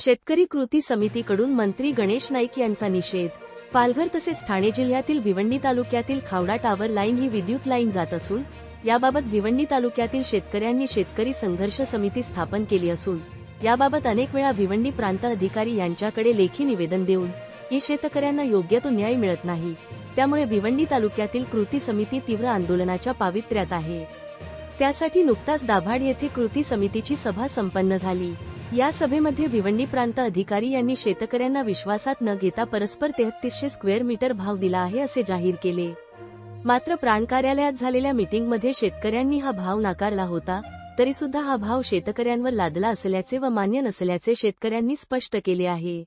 शेतकरी कृती समितीकडून मंत्री गणेश नाईक यांचा निषेध. पालघर तसेच ठाणे जिल्ह्यातील भिवंडी तालुक्यातील खावडा टावर लाईन ही विद्युत लाईन जात असून याबाबत भिवंडी तालुक्यातील शेतकऱ्यांनी शेतकरी संघर्ष समिती स्थापन केली असून याबाबत अनेक वेळा भिवंडी प्रांत अधिकारी यांच्याकडे लेखी निवेदन देऊन ही शेतकऱ्यांना योग्य तो न्याय मिळत नाही. त्यामुळे भिवंडी तालुक्यातील कृती समिती तीव्र आंदोलनाच्या पावित्र्यात आहे. त्यासाठी नुकताच दाभाड येथे कृती समितीची सभा संपन्न झाली. या सभेमध्ये भिवंडी प्रांत अधिकारी यांनी शेतकऱ्यांना विश्वासात न घेता परस्पर तेहतीसशे स्क्वेअर मीटर भाव दिला आहे असे जाहीर केले. मात्र प्राण कार्यालयात झालेल्या मीटिंगमध्ये शेतकऱ्यांनी हा भाव नाकारला होता तरी सुद्धा हा भाव शेतकऱ्यांवर लादला असल्याचे व मान्य नसल्याचे शेतकऱ्यांनी स्पष्ट केले आहे.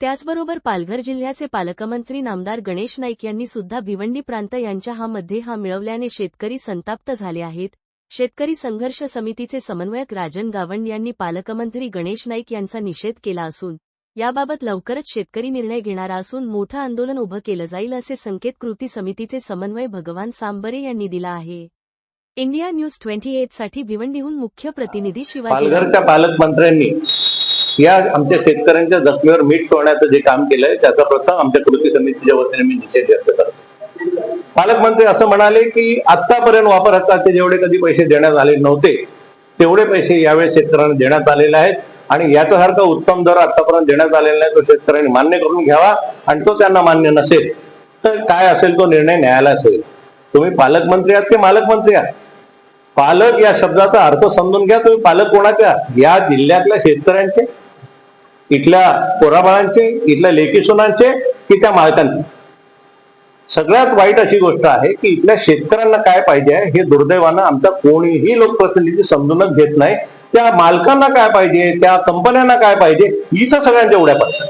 त्याचबरोबर पालघर जिल्ह्याचे पालकमंत्री नामदार गणेश नाईक यांनी सुद्धा भिवंडी प्रांत यांच्या हा मध्ये हा मिळवल्याने शेतकरी संताप्त झाले आहेत शेतकरी संघर्ष समितीचे समन्वयक राजन गावंड यांनी पालकमंत्री गणेश नाईक यांचा निषेध केला असून याबाबत लवकरच शेतकरी निर्णय घेणारा असून मोठं आंदोलन उभं केलं जाईल असे संकेत कृती समितीचे समन्वय भगवान सांबरे यांनी दिला आहे. इंडिया न्यूज ट्वेंटी एटसाठी भिवंडीहून मुख्य प्रतिनिधी शिवाजी पालघरच्या पालकमंत्र्यांनी या आमच्या शेतकऱ्यांच्या जखमीवर मीठ सोडण्याचं जे काम केलंय त्याचा प्रथम आमच्या कृती समितीच्या वतीने मी निषेध व्यक्त करतो. पालकमंत्री असं म्हणाले की आतापर्यंत वापर हक्काचे जेवढे कधी पैसे देण्यात आले नव्हते तेवढे पैसे यावेळी शेतकऱ्यांना देण्यात आलेले आहेत. आणि याच्यासारखा उत्तम दर आतापर्यंत देण्यात आलेला नाही तो शेतकऱ्यांनी मान्य करून घ्यावा आणि तो त्यांना मान्य नसेल तर काय असेल तो निर्णय न्यायालयात होईल. तुम्ही पालकमंत्री आहात की मालकमंत्री आहात? पालक या शब्दाचा अर्थ समजून घ्या तुम्ही पालक कोणाचे या जिल्ह्यातल्या शेतकऱ्यांचे इथल्या पोराबाळांचे इथल्या लेखी सुनांचे की त्या मालकांचे? सगळ्यात वाईट अशी गोष्ट आहे की इथल्या शेतकऱ्यांना काय पाहिजे हे दुर्दैवानं आमचा कोणीही लोकप्रतिनिधी समजूनच घेत नाही. त्या मालकांना काय पाहिजे? त्या कंपन्यांना काय पाहिजे? इथं सगळ्यांच्या उड्या पडतात.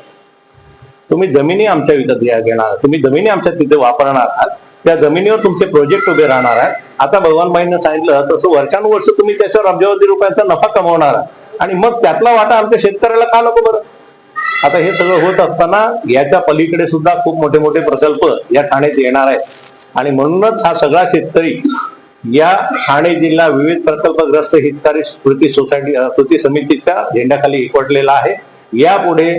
तुम्ही जमिनी आमच्या विकत घ्या- घेणार. तुम्ही जमिनी आमच्या तिथे वापरणार आहात. त्या जमिनीवर तुमचे प्रोजेक्ट उभे राहणार आहेत. आता भगवानबाईंनी सांगितलं तसं वर्षानुवर्ष तुम्ही त्याच्यावर अब्जावधी रुपयांचा नफा कमवणार आहात. आणि मग त्यातला वाटा आमच्या शेतकऱ्याला का नको बरं? आता हे सगळं होत असताना याच्या पलीकडे सुद्धा खूप मोठे मोठे प्रकल्प या ठाण्यात येणार आहेत. आणि म्हणूनच हा सगळा शेतकरी या ठाणे जिल्हा विविध प्रकल्पग्रस्त हितकारी कृती सोसायटी कृती समितीच्या झेंड्याखाली एकवटलेला आहे. यापुढे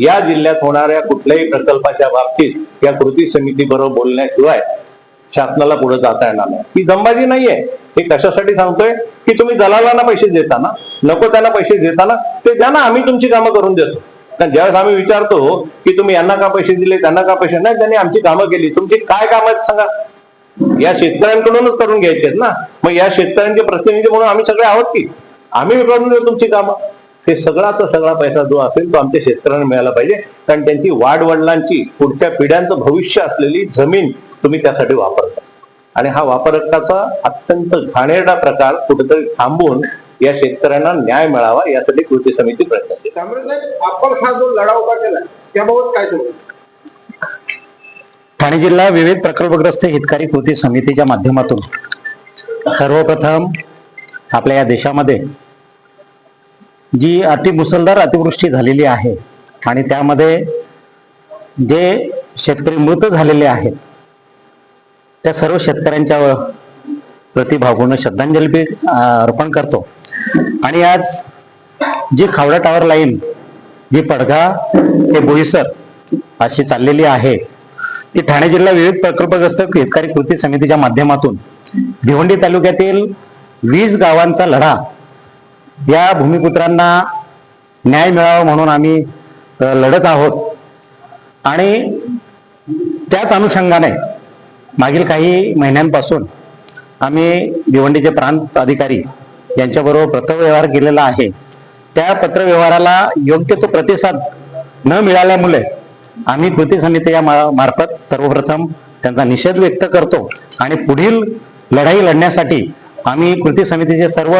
या जिल्ह्यात होणाऱ्या कुठल्याही प्रकल्पाच्या बाबतीत या कृती समिती बरोबर बोलण्याशिवाय शासनाला पुढे जाता येणार नाही. ही जंबाजी नाहीये. हे कशासाठी सांगतोय? की तुम्ही दलालांना पैसे देताना नको त्यांना पैसे देताना ते द्या ना आम्ही तुमची कामं करून देतो. कारण ज्यावेळेस आम्ही विचारतो की तुम्ही यांना का पैसे दिले त्यांना का पैसे? नाही त्यांनी आमची कामं केली. तुमची काय कामं आहेत सांगा. या शेतकऱ्यांकडूनच करून घ्यायचे ना. मग या शेतकऱ्यांचे प्रतिनिधी म्हणून आम्ही सगळे आहोत की? आम्ही करून देऊ तुमची कामं. हे सगळाचा सगळा पैसा जो असेल तो आमच्या शेतकऱ्यांना मिळाला पाहिजे. कारण त्यांची वाढवडिलांची पुढच्या पिढ्यांचं भविष्य असलेली जमीन तुम्ही त्यासाठी वापरता. आणि हा वापरकाचा अत्यंत घाणेरडा प्रकार कुठेतरी थांबून या शेतकऱ्यांना न्याय मिळावा यासाठी कृती समिती प्रयत्न साहेब आपण हा जो लढा उभा केला त्याबाबत काय सांगू ठाणे जिल्हा विविध प्रकल्पग्रस्त हितकारी कृती समितीच्या माध्यमातून सर्वप्रथम आपल्या या देशामध्ये जी अतिमुसलधार अतिवृष्टी झालेली आहे आणि त्यामध्ये जे शेतकरी मृत झालेले आहेत त्या सर्व शेतकऱ्यांच्या प्रति भावपूर्ण श्रद्धांजली अर्पण करतो. आणि आज जी खावडा टावर लाईन जी पडघा ते बोईसर अशी चाललेली आहे. ती ठाणे जिल्हा विविध प्रकल्पग्रस्त हितकारी कृती समितीच्या माध्यमातून भिवंडी तालुक्यातील वीस गावांचा लढा या भूमिपुत्रांना न्याय मिळावा म्हणून आम्ही लढत आहोत. आणि त्याच अनुषंगाने मागील काही महिन्यांपासून आम्ही भिवंडीचे प्रांत अधिकारी यांच्याबरोबर प्रथम व्यवहार केलेला आहे. त्या पत्रव्यवहाराला योग्य तो प्रतिसाद न मिळाल्यामुळे आम्ही कृती समिती या मा- मार्फत सर्वप्रथम त्यांचा निषेध व्यक्त करतो आणि पुढील लढाई लढण्यासाठी आम्ही कृती समितीचे सर्व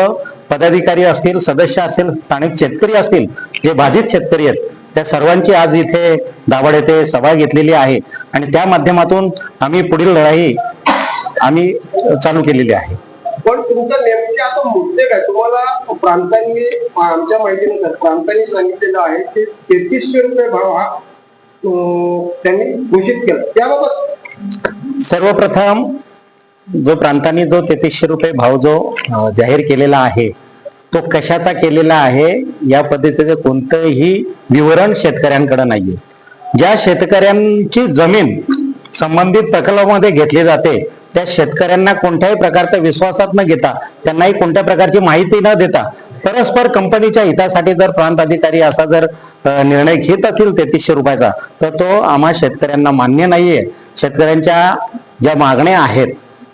पदाधिकारी असतील सदस्य असतील स्थानिक शेतकरी असतील जे बाधित शेतकरी आहेत त्या सर्वांची आज इथे दावड येथे सभा घेतलेली आहे आणि त्या माध्यमातून आम्ही पुढील लढाई आम्ही चालू केलेली आहे. तुमच्या नेमक्या आता मुद्दे काय? तुम्हाला प्रांतांनी आमच्या माहितीनुसार प्रांतांनी सांगितलेलं आहे की तेहतीसशे रुपये भाव हा त्यांनी घोषित केला. त्याबाबत? सर्वप्रथम जो प्रांतांनी जो तेहतीसशे रुपये भाव जो जाहीर केलेला आहे तो कशाचा केलेला आहे या पद्धतीचं कोणतंही विवरण शेतकऱ्यांकडे नाहीये. ज्या शेतकऱ्यांची जमीन संबंधित प्रकल्पामध्ये घेतली जाते त्या शेतकऱ्यांना कोणत्याही प्रकारचा विश्वासात न घेता त्यांनाही कोणत्या प्रकारची माहिती न देता परस्पर कंपनीच्या हितासाठी जर प्रांत अधिकारी असा जर निर्णय घेत असतील तेहतीसशे रुपयाचा तर तो आम्हा शेतकऱ्यांना मान्य नाहीये. शेतकऱ्यांच्या ज्या मागण्या आहेत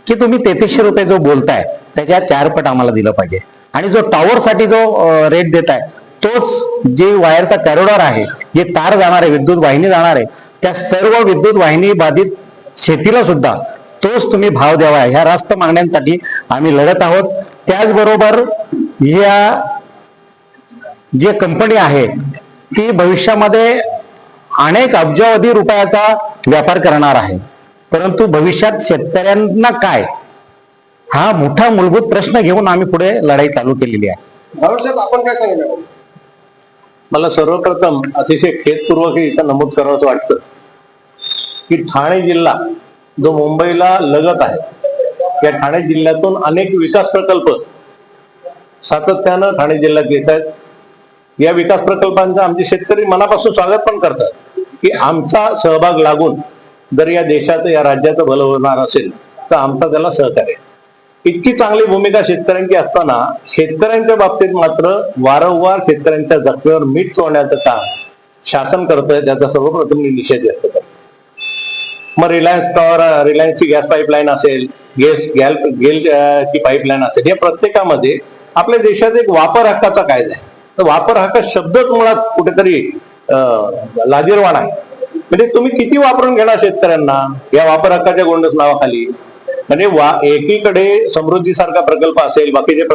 की तुम्ही तेहतीसशे रुपये जो बोलताय त्याच्या चार पट आम्हाला दिलं पाहिजे. आणि जो टॉवरसाठी जो रेट देताय तोच जे वायरचा कॅरोडर आहे जे तार जाणार आहे विद्युत वाहिनी जाणार आहे त्या सर्व विद्युत वाहिनी बाधित शेतीला सुद्धा तोच तुम्ही भाव द्यावा. ह्या रास्त मागण्यांसाठी आम्ही लढत आहोत. त्याचबरोबर या जे कंपनी आहे ती भविष्यामध्ये अनेक अब्जावधी रुपयाचा व्यापार करणार आहे. परंतु भविष्यात शेतकऱ्यांना काय? हा मोठा मूलभूत प्रश्न घेऊन आम्ही पुढे लढाई चालू केलेली आहे. आपण काय मला सर्वप्रथम अतिशय खेदपूर्वक इथं नमूद करावंसं वाटतं की ठाणे जिल्हा जो मुंबईला लगत आहे या ठाणे जिल्ह्यातून अनेक विकास प्रकल्प सातत्यानं ठाणे जिल्ह्यात येत आहेत. या विकास प्रकल्पांचं आमचे शेतकरी मनापासून स्वागत पण करतात की आमचा सहभाग लागून जर या देशाचं या राज्याचं भलं होणार असेल तर आमचा त्याला सहकार्य इतकी चांगली भूमिका शेतकऱ्यांची असताना शेतकऱ्यांच्या बाबतीत मात्र वारंवार शेतकऱ्यांच्या जखमेवर मीठ चोळण्याचं काम शासन करतंय त्याचा सर्वप्रथम मी निषेध व्यक्त करतो. मग रिलायन्स टॉवर रिलायन्सची गॅस पाईपलाईन असेल गॅस गॅल गेल ची पाईपलाईन असेल या प्रत्येकामध्ये आपल्या देशात एक वापर हक्काचा कायदा आहे. तर वापर हक्क शब्दच मुळात कुठेतरी लाजीरवाण आहे. म्हणजे तुम्ही किती वापरून घेणार शेतकऱ्यांना या वापर हक्काच्या गोंडस नावाखाली? म्हणजे वा एकीकडे समृद्धीसारखा प्रकल्प असेल बाकीचे